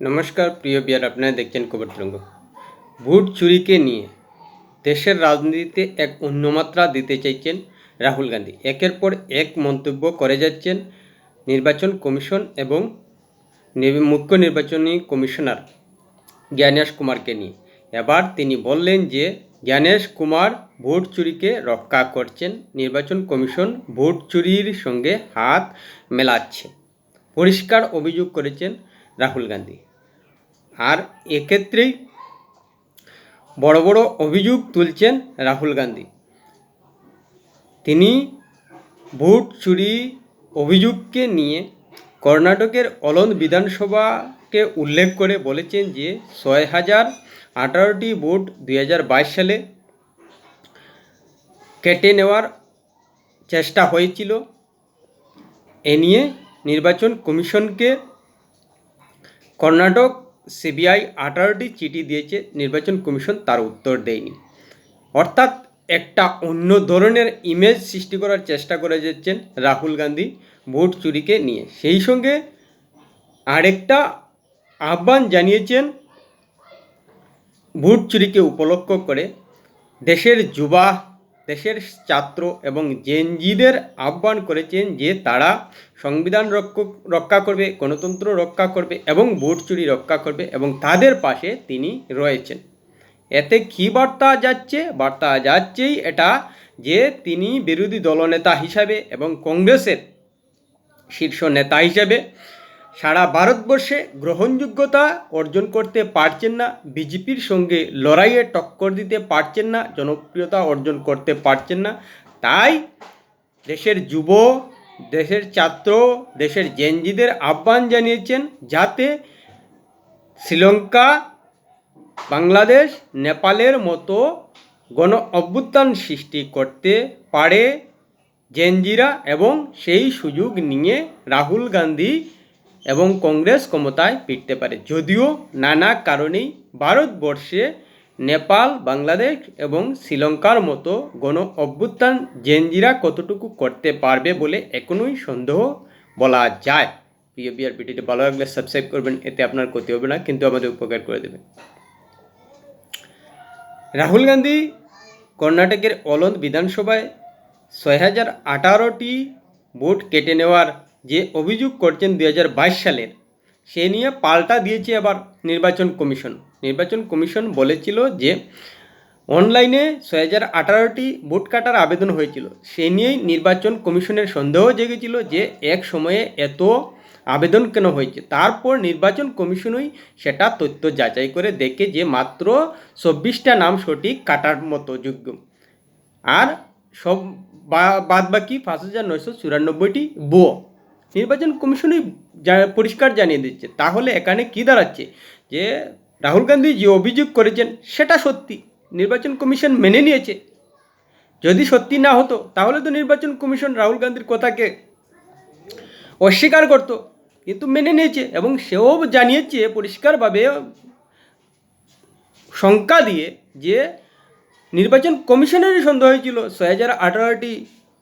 নমস্কার, প্রিয় বিয়ার আপনারা দেখছেন খবর তরঙ্গ। ভোট চুরিকে নিয়ে দেশের রাজনীতিতে এক অন্যমাত্রা দিতে চাইছেন রাহুল গান্ধী। একের পর এক মন্তব্য করে যাচ্ছেন নির্বাচন কমিশন এবং মুখ্য নির্বাচনী কমিশনার জ্ঞানেশ কুমারকে নিয়ে। এবার তিনি বললেন যে, জ্ঞানেশ কুমার ভোট চুরিকে রক্ষা করছেন, নির্বাচন কমিশন ভোট চুরির সঙ্গে হাত মেলাচ্ছে। পরিষ্কার অভিযোগ করেছেন রাহুল গান্ধী। আর এক্ষেত্রেই বড় বড় অভিযোগ তুলছেন রাহুল গান্ধী। তিনি ভোট চুরি অভিযোগকে নিয়ে কর্ণাটকের অলন্দ বিধানসভাকে উল্লেখ করে বলেছেন যে ছয় হাজার আঠারোটি ভোট দুই হাজার বাইশ সালে কেটে নেওয়ার চেষ্টা হয়েছিল। এ নিয়ে নির্বাচন কমিশনকে কর্ণাটক সিবিআই আঠারোটি চিঠি দিয়েছে, নির্বাচন কমিশন তার উত্তর দেয়নি। অর্থাৎ একটা অন্য ধরনের ইমেজ সৃষ্টি করার চেষ্টা করে যাচ্ছেন রাহুল গান্ধী ভোট চুরিকে নিয়ে। সেই সঙ্গে আরেকটা আহ্বান জানিয়েছেন, ভোট চুরিকে উপলক্ষ করে দেশের যুবা দেশের ছাত্র এবং জেনজিদের আহ্বান করেছেন যে তারা সংবিধান রক্ষ- করবে, গণতন্ত্র রক্ষা করবে এবং ভোট চুরি রক্ষা করবে এবং তাদের পাশে তিনি রয়েছেন। এতে কী বার্তা যাচ্ছে? বার্তা যাচ্ছেই এটা যে তিনি বিরোধী দলনেতা হিসাবে এবং কংগ্রেসের শীর্ষ নেতা হিসেবে সারা ভারতবর্ষে গ্রহণযোগ্যতা অর্জন করতে পারছেন না বিজেপির সঙ্গে লড়াইয়ে টক্কর দিতে পারছেন না, জনপ্রিয়তা অর্জন করতে পারছেন না। তাই দেশের যুব, দেশের ছাত্র, দেশের জেনজিদের আহ্বান জানিয়েছেন যাতে শ্রীলঙ্কা, বাংলাদেশ, নেপালের মতো গণ অভ্যুত্থান সৃষ্টি করতে পারে জেনজিরা এবং সেই সুযোগ নিয়ে রাহুল গান্ধী এবং কংগ্রেস ক্ষমতায় ফিরতে পারে। যদিও নানা কারণেই ভারতবর্ষে নেপাল, বাংলাদেশ এবং শ্রীলঙ্কার মতো গণ অভ্যুত্থান জেনজিরা কতটুকু করতে পারবে বলে এখনোই সন্দেহ বলা যায়। প্রিয় বিআর ভিডিওটি ভালো লাগলে সাবস্ক্রাইব করবেন, এতে আপনার ক্ষতি হবে না, কিন্তু আমাদের উপকার করে দেবে। রাহুল গান্ধী কর্ণাটকের অলন্দ বিধানসভায় ছয় হাজার আঠারোটি ভোট কেটে নেওয়ার যে অভিযোগ করছেন দু হাজার বাইশ সালের, সে নিয়ে পাল্টা দিয়েছে আবার নির্বাচন কমিশন। নির্বাচন কমিশন বলেছিল যে, অনলাইনে ছয় হাজার আঠারোটি ভোট কাটার আবেদন হয়েছিল। সে নিয়েই নির্বাচন কমিশনের সন্দেহ জেগেছিল যে, এক সময়ে এত আবেদন কেন হয়েছে? তারপর নির্বাচন কমিশনই সেটা তথ্য যাচাই করে দেখে যে, মাত্র চব্বিশটা নাম সঠিক কাটার মতো যোগ্য। আর সব বাদ বাকি পাঁচ হাজার নয়শো চুরানব্বইটি বুয়ো নির্বাচন কমিশনই পরিষ্কার জানিয়ে দিচ্ছে। তাহলে এখানে কি দাঁড়াচ্ছে? যে রাহুল গান্ধী যে অভিযোগ করেছেন, সেটা সত্যি। নির্বাচন কমিশন মেনে নিয়েছে। যদি সত্যি না হতো, তাহলে তো নির্বাচন কমিশন রাহুল গান্ধীর কথাকে অস্বীকার করতো, কিন্তু মেনে নিয়েছে এবং সেও জানিয়েছে পরিষ্কারভাবে শঙ্কা দিয়ে যে নির্বাচন কমিশনেরই সন্দেহ হয়েছিল। ছয় হাজার আঠারোটি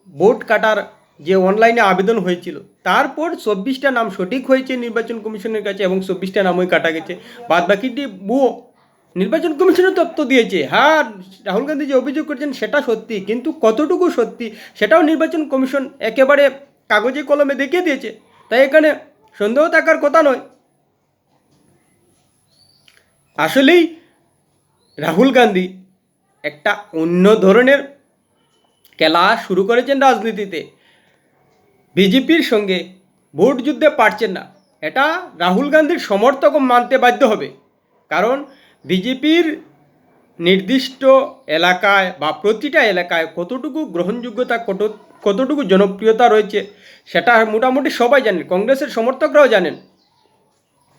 ভোট কাটার যে অনলাইনে আবেদন হয়েছিল। তারপর চব্বিশটা নাম সঠিক হয়েছে নির্বাচন কমিশনের কাছে এবং চব্বিশটা নামই কাটা গেছে। বাদ বাকিটি বুয়ো নির্বাচন কমিশনের তথ্য দিয়েছে। হ্যাঁ রাহুল গান্ধী যে অভিযোগ করেছেন সেটা সত্যি, কিন্তু কতটুকু সত্যি সেটাও নির্বাচন কমিশন একেবারে কাগজে কলমে দেখিয়ে দিয়েছে। তাই এখানে সন্দেহ থাকার কথা নয়। আসলেই রাহুল গান্ধী একটা অন্য ধরনের খেলা শুরু করেছেন রাজনীতিতে। বিজেপির সঙ্গে ভোট যুদ্ধে পারছেন না। এটা রাহুল গান্ধীর সমর্থক মানতে বাধ্য হবে। কারণ বিজেপির নির্দিষ্ট এলাকায় বা প্রতিটা এলাকায় কতটুকু গ্রহণযোগ্যতা, কত, কতটুকু জনপ্রিয়তা রয়েছে, সেটা মোটামুটি সবাই জানেন, কংগ্রেসের সমর্থকরাও জানেন।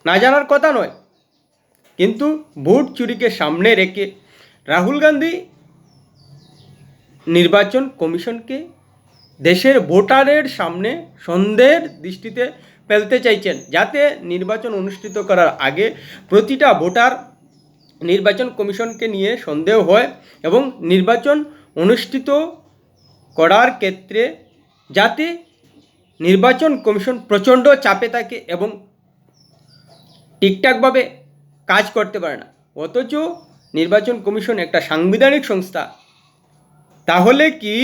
না জানার কথা নয়। কিন্তু ভোট চুরিকে সামনে রেখে রাহুল গান্ধী নির্বাচন কমিশনকে দেশের ভোটারের সামনে সন্দেহের দৃষ্টিতে ফেলতে চাইছেন। যাতে নির্বাচন অনুষ্ঠিত করার আগে প্রতিটা ভোটার নির্বাচন কমিশনকে নিয়ে সন্দেহ হয় এবং নির্বাচন অনুষ্ঠিত করার ক্ষেত্রে যাতে নির্বাচন কমিশন প্রচণ্ড চাপে থাকে এবং ঠিকঠাকভাবে কাজ করতে পারে না। অথচ নির্বাচন কমিশন একটা সাংবিধানিক সংস্থা। তাহলে কি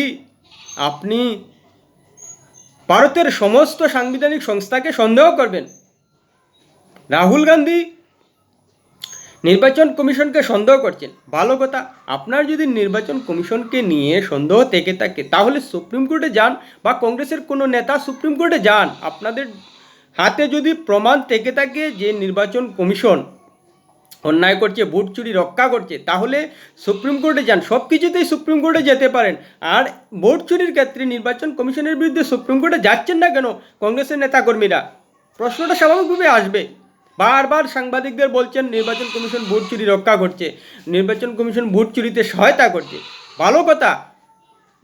আপনি ভারতের সমস্ত সাংবিধানিক সংস্থাকে সন্দেহ করবেন। রাহুল গান্ধী নির্বাচন কমিশনকে সন্দেহ করছেন। ভালো কথা, আপনার যদি নির্বাচন কমিশনকে নিয়ে সন্দেহ থেকে থাকে, তাহলে সুপ্রিম কোর্টে যান বা কংগ্রেসের কোনো নেতা সুপ্রিম কোর্টে যান। আপনাদের হাতে যদি প্রমাণ থেকে থাকে যে নির্বাচন কমিশন অন্যায় করছে ভোট চুরি, রক্ষা করছে, তাহলে সুপ্রিম কোর্টে যান। সব কিছুতেই সুপ্রিম কোর্টে যেতে পারেন। আর ভোট চুরির ক্ষেত্রে নির্বাচন কমিশনের বিরুদ্ধে সুপ্রিম কোর্টে যাচ্ছেন না কেন কংগ্রেসের নেতাকর্মীরা? প্রশ্নটা স্বাভাবিকভাবে আসবে। বারবার সাংবাদিকদের বলছেন, নির্বাচন কমিশন ভোট চুরি, রক্ষা করছে। নির্বাচন কমিশন ভোট চুরিতে সহায়তা করছে। ভালো কথা,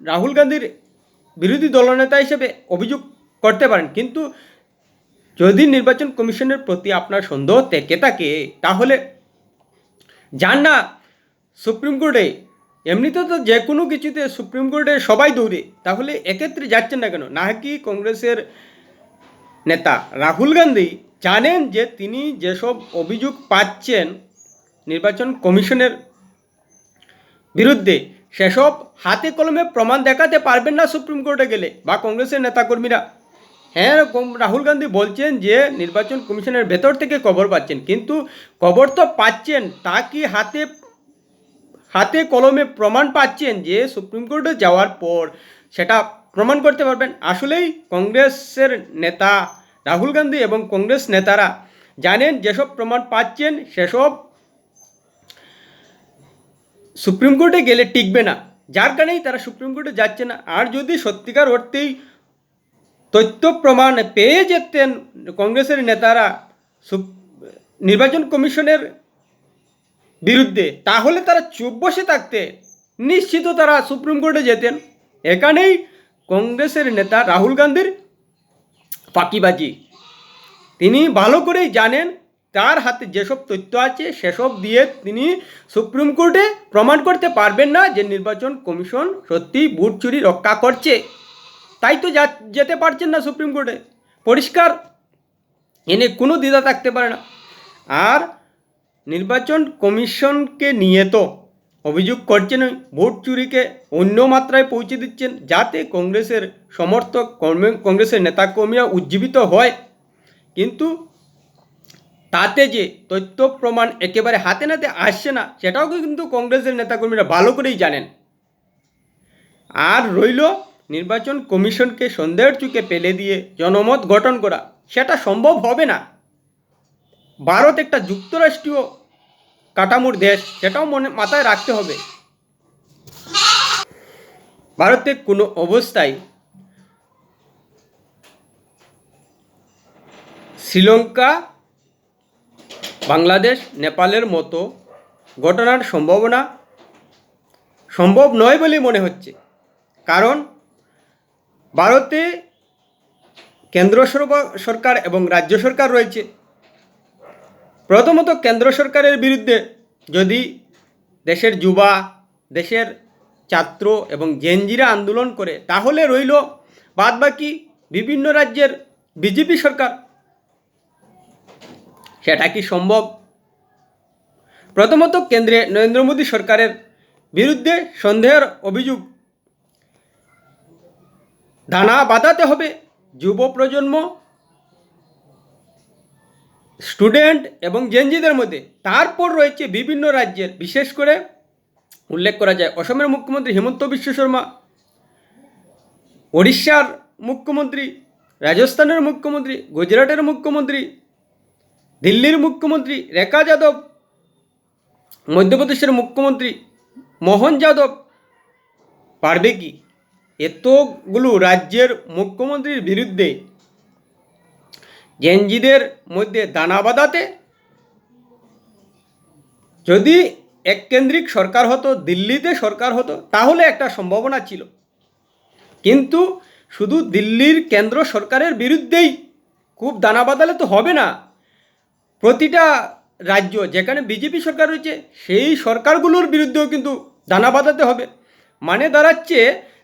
রাহুল গান্ধীর বিরোধী দলনেতা হিসেবে অভিযোগ করতে পারেন। কিন্তু যদি নির্বাচন কমিশনের প্রতি আপনার সন্দেহ থেকে থাকে, তাহলে যান না সুপ্রিম কোর্টে, এমনিতে তো যে কোনো কিছুতে সুপ্রিম কোর্টে সবাই দৌড়ে, তাহলে এক্ষেত্রে যাচ্ছেন না কেন? নাকি কংগ্রেসের নেতা রাহুল গান্ধী জানেন যে তিনি যেসব অভিযোগ পাচ্ছেন নির্বাচন কমিশনের বিরুদ্ধে, সেসব হাতে কলমে প্রমাণ দেখাতে পারবেন না সুপ্রিম কোর্টে গেলে, বা কংগ্রেসের নেতাকর্মীরা। হ্যাঁ রাহুল গান্ধী বলছেন যে নির্বাচন কমিশনের ভেতর থেকে খবর পাচ্ছেন, কিন্তু খবর তো পাচ্ছেন, তা কি হাতে হাতে কলমে প্রমাণ পাচ্ছেন যে সুপ্রিম কোর্টে যাওয়ার পর সেটা প্রমাণ করতে পারবেন? আসলেই কংগ্রেসের নেতা রাহুল গান্ধী এবং কংগ্রেস নেতারা জানেন যেসব প্রমাণ পাচ্ছেন, সেসব সুপ্রিম কোর্টে গেলে টিকবে না। যার কারণেই তারা সুপ্রিম কোর্টে যাচ্ছে না। আর যদি সত্যিকার অর্থেই তথ্য প্রমাণ পেয়ে যেতেন কংগ্রেসের নেতারা নির্বাচন কমিশনের বিরুদ্ধে, তাহলে তারা চুপ বসে থাকতে, নিশ্চিত তারা সুপ্রিম কোর্টে যেতেন। এখানেই কংগ্রেসের নেতা রাহুল গান্ধীর ফাঁকিবাজি। তিনি ভালো করেই জানেন, তার হাতে যেসব তথ্য আছে, সেসব দিয়ে তিনি সুপ্রিম কোর্টে প্রমাণ করতে পারবেন না যে নির্বাচন কমিশন সত্যি ভোট চুরি রক্ষা করছে। তাই তো যেতে পারছেন না সুপ্রিম কোর্টে। পরিষ্কার। এনে কোনো দ্বিধা থাকতে পারে না। আর নির্বাচন কমিশনকে নিয়ে তো অভিযোগ করছেন ভোট চুরিকে অন্য মাত্রায় পৌঁছে দিচ্ছেন যাতে কংগ্রেসের সমর্থক কংগ্রেসের নেতাকর্মীরা উজ্জীবিত হয়। কিন্তু তাতে যে তথ্য প্রমাণ একেবারে হাতে নাতে আসছে না, সেটাও কিন্তু কংগ্রেসের নেতাকর্মীরা ভালো করেই জানেন। আর রইল নির্বাচন কমিশনকে সন্দেহের চুকে পেলে দিয়ে জনমত গঠন করা, সেটা সম্ভব হবে না। ভারত একটা যুক্তরাষ্ট্রীয় কাঠামোর দেশ, সেটাও মনে, মাথায় রাখতে হবে। ভারতে কোনো অবস্থায় শ্রীলঙ্কা, বাংলাদেশ, নেপালের মতো ঘটনার সম্ভাবনা সম্ভব নয় বলেই মনে হচ্ছে। কারণ ভারতে কেন্দ্র সরকার এবং রাজ্য সরকার রয়েছে। প্রথমত কেন্দ্র সরকারের বিরুদ্ধে যদি দেশের যুবা, দেশের ছাত্র এবং জেনজিরা আন্দোলন করে, তাহলে রইল বাদবাকি বিভিন্ন রাজ্যের বিজেপি সরকার। সেটা কি সম্ভব? প্রথমত কেন্দ্রে নরেন্দ্র মোদী সরকারের বিরুদ্ধে সন্দেহের অভিযোগ দানা বাঁধাতে হবে। যুব প্রজন্ম স্টুডেন্ট এবং জেনজিদের মধ্যে। তারপর রয়েছে বিভিন্ন রাজ্যের। বিশেষ করে উল্লেখ করা যায় অসমের মুখ্যমন্ত্রী হেমন্ত বিশ্ব শর্মা, ওড়িশার মুখ্যমন্ত্রী, রাজস্থানের মুখ্যমন্ত্রী, গুজরাটের মুখ্যমন্ত্রী, দিল্লির মুখ্যমন্ত্রী, রেখা যাদব, মধ্যপ্রদেশের মুখ্যমন্ত্রী, মোহন যাদব, পারবে কি? এতগুলো রাজ্যের মুখ্যমন্ত্রীর বিরুদ্ধে জেনজিদের মধ্যে দানা বাঁধাতে যদি এককেন্দ্রিক সরকার হতো, দিল্লিতে সরকার হতো, তাহলে একটা সম্ভাবনা ছিল। কিন্তু শুধু দিল্লির কেন্দ্র সরকারের বিরুদ্ধেই খুব দানা বাঁধালে তো হবে না। প্রতিটা রাজ্য যেখানে বিজেপি সরকার রয়েছে, সেই সরকারগুলোর বিরুদ্ধেও কিন্তু দানা বাঁধাতে হবে। মানে দাঁড়াচ্ছে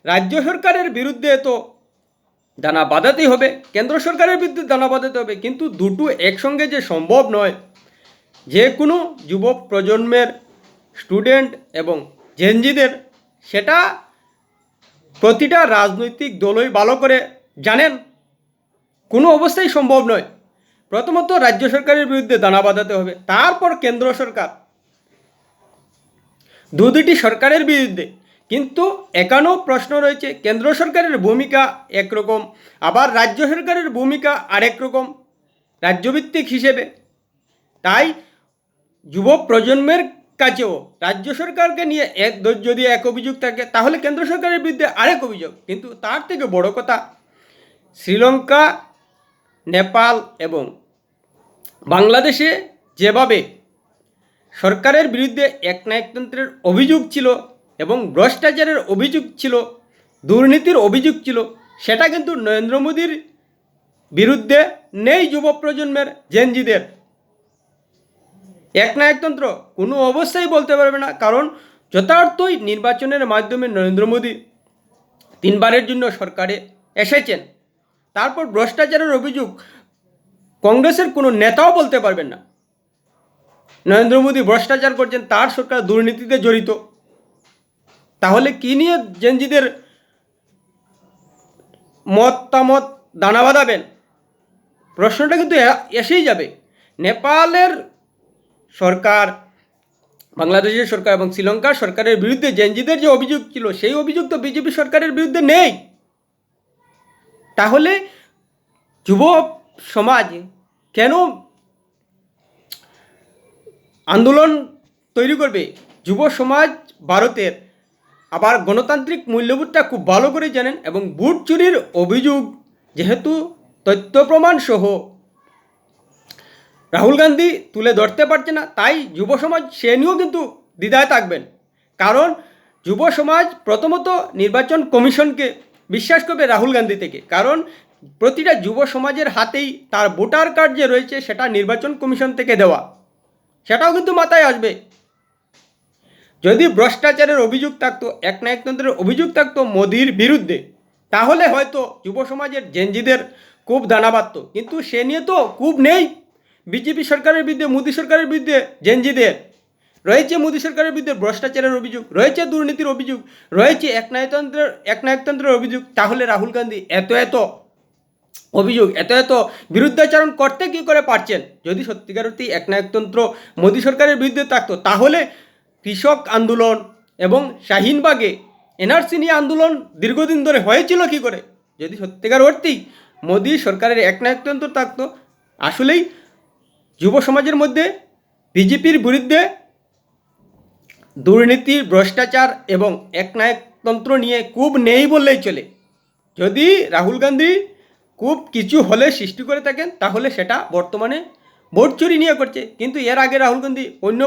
রাজ্য সরকারের বিরুদ্ধে তো দানা বাঁধাতেই হবে, কেন্দ্র সরকারের বিরুদ্ধে দানা বাঁধাতে হবে, কিন্তু দুটো একসঙ্গে যে সম্ভব নয়, যে কোনো যুব প্রজন্মের স্টুডেন্ট এবং জেনজিদের, সেটা প্রতিটা রাজনৈতিক দলই ভালো করে জানেন, কোনো অবস্থায় সম্ভব নয়। প্রথমত রাজ্য সরকারের বিরুদ্ধে দানা বাঁধাতে হবে, তারপর কেন্দ্র সরকার। দু দুটি সরকারের বিরুদ্ধে কিন্তু এখানেও প্রশ্ন রয়েছে, কেন্দ্র সরকারের ভূমিকা একরকম, আবার রাজ্য সরকারের ভূমিকা আরেক রকম, রাজ্যভিত্তিক হিসেবে। তাই যুব প্রজন্মের কাছেও রাজ্য সরকারকে নিয়ে এক যদি এক অভিযোগ থাকে, তাহলে কেন্দ্র সরকারের বিরুদ্ধে আরেক অভিযোগ। কিন্তু তার থেকে বড় কথা, শ্রীলঙ্কা, নেপাল এবং বাংলাদেশে যেভাবে সরকারের বিরুদ্ধে একনায়কতন্ত্রের অভিযোগ ছিল এবং ভ্রষ্টাচারের অভিযোগ ছিল, দুর্নীতির অভিযোগ ছিল, সেটা কিন্তু নরেন্দ্র মোদীর বিরুদ্ধে নেই যুব প্রজন্মের জেনজিদের। একনায়কতন্ত্র কোনো অবস্থায় বলতে পারবে না, কারণ যথার্থই নির্বাচনের মাধ্যমে নরেন্দ্র মোদী তিনবারের জন্য সরকারে এসেছেন। তারপর ভ্রষ্টাচারের অভিযোগ কংগ্রেসের কোনো নেতাও বলতে পারবেন না। নরেন্দ্র মোদী ভ্রষ্টাচার করছেন, তার সরকার দুর্নীতিতে জড়িত। তাহলে কি নিয়ে জেনজিদের মতামত দানা বাঁধাবেন? প্রশ্নটা কিন্তু এসেই যাবে। নেপালের সরকার, বাংলাদেশের সরকার এবং শ্রীলঙ্কার সরকারের বিরুদ্ধে জেনজিদের যে অভিযোগ ছিল, সেই অভিযোগ তো বিজেপি সরকারের বিরুদ্ধে নেই। তাহলে যুব সমাজ কেন আন্দোলন তৈরি করবে? যুব সমাজ ভারতের আবার গণতান্ত্রিক মূল্যবোধটা খুব ভালো করে জানেন এবং বুট চুরির অভিযোগ যেহেতু তথ্য প্রমাণ সহ। রাহুল গান্ধী তুলে ধরতে পারছে না, তাই যুব সমাজ সে নিয়েও কিন্তু দ্বিধায় থাকবেন। কারণ যুব সমাজ প্রথমত নির্বাচন কমিশনকে বিশ্বাস করবে রাহুল গান্ধী থেকে। কারণ প্রতিটা যুব সমাজের হাতেই তার ভোটার কার্ড যে রয়েছে সেটা নির্বাচন কমিশন থেকে দেওয়া। সেটাও কিন্তু মাথায় আসবে। যদি ভ্রষ্টাচারের অভিযোগ থাকতো একনায়কতন্ত্রের অভিযোগ থাকতো মোদির বিরুদ্ধে, তাহলে হয়তো যুব সমাজের জেনজিদের খুব দানা বাঁধত। কিন্তু সে নিয়ে তো খুব নেই। বিজেপি সরকারের বিরুদ্ধে, মোদী সরকারের বিরুদ্ধে জেনজিদের। রয়েছে মোদী সরকারের বিরুদ্ধে ভ্রষ্টাচারের অভিযোগ, রয়েছে দুর্নীতির অভিযোগ, রয়েছে একনায়কতন্ত্রের একনায়কতন্ত্রের অভিযোগ। তাহলে রাহুল গান্ধী এত এত অভিযোগ, এত এত বিরুদ্ধাচরণ করতে কী করে পারছেন? যদি সত্যিকার অর্থেই একনায়কতন্ত্র মোদী সরকারের বিরুদ্ধে থাকতো, তাহলে কৃষক আন্দোলন এবং শাহিনবাগে এনআরসি নিয়ে আন্দোলন দীর্ঘদিন ধরে হয়েছিল কি করে? যদি সত্যিকার অর্থেই মোদী সরকারের এক একনায়কতন্ত্র থাকতো, আসলেই যুব সমাজের মধ্যে বিজেপির বিরুদ্ধে দুর্নীতি, ভ্রষ্টাচার এবং একনায়কতন্ত্র নিয়ে খুব নেই বললেই চলে। যদি রাহুল গান্ধী খুব কিছু হলে সৃষ্টি করে থাকেন, তাহলে সেটা বর্তমানে ভোট চুরি নিয়ে করছে। কিন্তু এর আগে রাহুল গান্ধী অন্য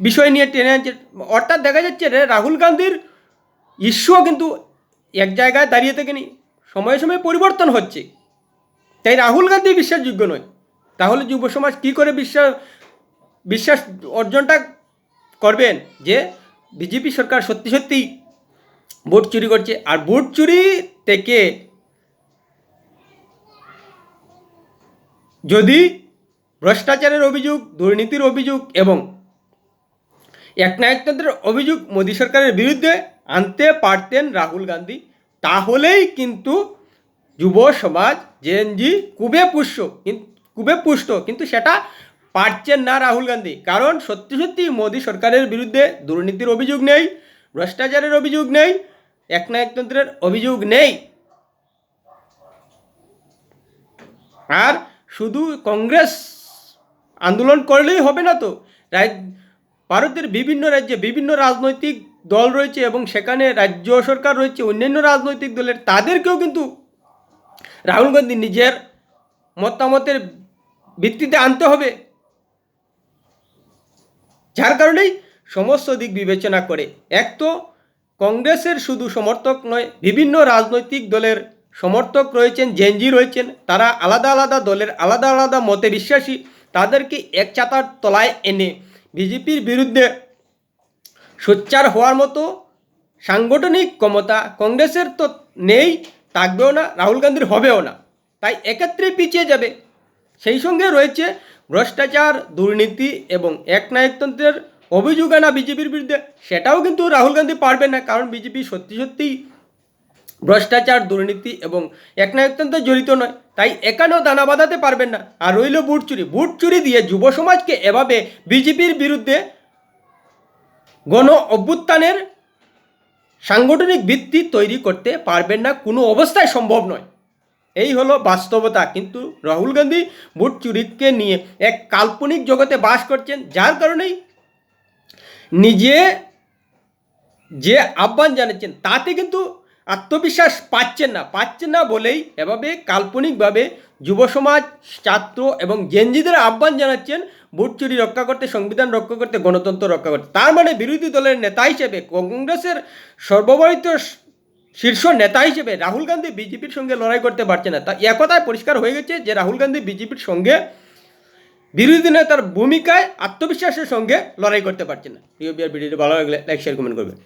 বিষয় নিয়ে টেনে আনছে। অর্থাৎ দেখা যাচ্ছে রে রাহুল গান্ধীর ইস্যুও কিন্তু এক জায়গায় দাঁড়িয়ে থেকেনি সময়ে সময়ে পরিবর্তন হচ্ছে। তাই রাহুল গান্ধী বিশ্বাসযোগ্য নয়। তাহলে যুব সমাজ কী করে বিশ্বাস বিশ্বাস অর্জনটা করবেন? যে বিজেপি সরকার সত্যি সত্যি ভোট চুরি করছে। আর ভোট চুরি থেকে যদি ভ্রষ্টাচারের অভিযোগ, দুর্নীতির অভিযোগ এবং একনায়কতন্ত্রের অভিযোগ মোদী সরকারের বিরুদ্ধে আনতে পারতেন রাহুল গান্ধী, তাহলেই কিন্তু যুব সমাজ জেএনজি কুবে কিন্তু কুবে পুষ্ট, কিন্তু সেটা পারছেন না রাহুল গান্ধী। কারণ সত্যি সত্যি মোদী সরকারের বিরুদ্ধে দুর্নীতির অভিযোগ নেই, ভ্রষ্টাচারের অভিযোগ নেই, একনায়কতন্ত্রের অভিযোগ নেই। আর শুধু কংগ্রেস আন্দোলন করলেই হবে না তো রাজ- ভারতের বিভিন্ন রাজ্যে বিভিন্ন রাজনৈতিক দল রয়েছে এবং সেখানে রাজ্য সরকার রয়েছে, অন্যান্য রাজনৈতিক দলের, তাদেরকেও কিন্তু রাহুল গান্ধী নিজের মতামতের ভিত্তিতে আনতে হবে। যার কারণেই সমস্ত দিক বিবেচনা করে। এক তো কংগ্রেসের শুধু সমর্থক নয়, বিভিন্ন রাজনৈতিক দলের সমর্থক রয়েছেন জেনজি রয়েছেন, তারা আলাদা আলাদা দলের আলাদা আলাদা মতে বিশ্বাসী, তাদেরকে এক চাতার তলায় এনে বিজেপির বিরুদ্ধে সোচ্চার হওয়ার মতো সাংগঠনিক ক্ষমতা কংগ্রেসের তো নেই, থাকবেও না, রাহুল গান্ধীর হবেও না। তাই এক্ষেত্রে পিছিয়ে যাবে। সেই সঙ্গে রয়েছে ভ্রষ্টাচার, দুর্নীতি এবং একনায়কতন্ত্রের অভিযোগ আনা বিজেপির বিরুদ্ধে। সেটাও কিন্তু রাহুল গান্ধী পারবে না, কারণ বিজেপি সত্যি সত্যিই ভ্রষ্টাচার, দুর্নীতি এবং একনায়কতন্ত্রে জড়িত নয়। তাই এখানেও দানা বাঁধাতে পারবেন না। আর রইল বুট চুরি। বুট চুরি দিয়ে যুব সমাজকে এভাবে বিজেপির বিরুদ্ধে গণ অভ্যুত্থানের সাংগঠনিক ভিত্তি তৈরি করতে পারবেন না কোনো অবস্থায় সম্ভব নয়। এই হলো বাস্তবতা। কিন্তু রাহুল গান্ধী বুট চুরিকে নিয়ে এক কাল্পনিক জগতে বাস করছেন, যার কারণেই নিজে যে আহ্বান জানাচ্ছেন, তাতে কিন্তু আত্মবিশ্বাস পাচ্ছেন না পাচ্ছেন না বলেই এভাবে কাল্পনিকভাবে যুব সমাজ ছাত্র এবং জেনজিদের আহ্বান জানাচ্ছেন ভোট চুরি রক্ষা করতে, সংবিধান রক্ষা করতে, গণতন্ত্র রক্ষা করতে। তার মানে বিরোধী দলের নেতা হিসেবে, কংগ্রেসের সর্বভারতীয় শীর্ষ নেতা হিসেবে রাহুল গান্ধী বিজেপির সঙ্গে লড়াই করতে পারছে না। তা একথায় পরিষ্কার হয়ে গেছে যে রাহুল গান্ধী বিজেপির সঙ্গে বিরোধী নেতার ভূমিকায় আত্মবিশ্বাসের সঙ্গে লড়াই করতে পারছে না। প্রিয় বিয়ার ভিডিওটি ভালো লাগলে লাইক শেয়ার কমেন্ট করবেন।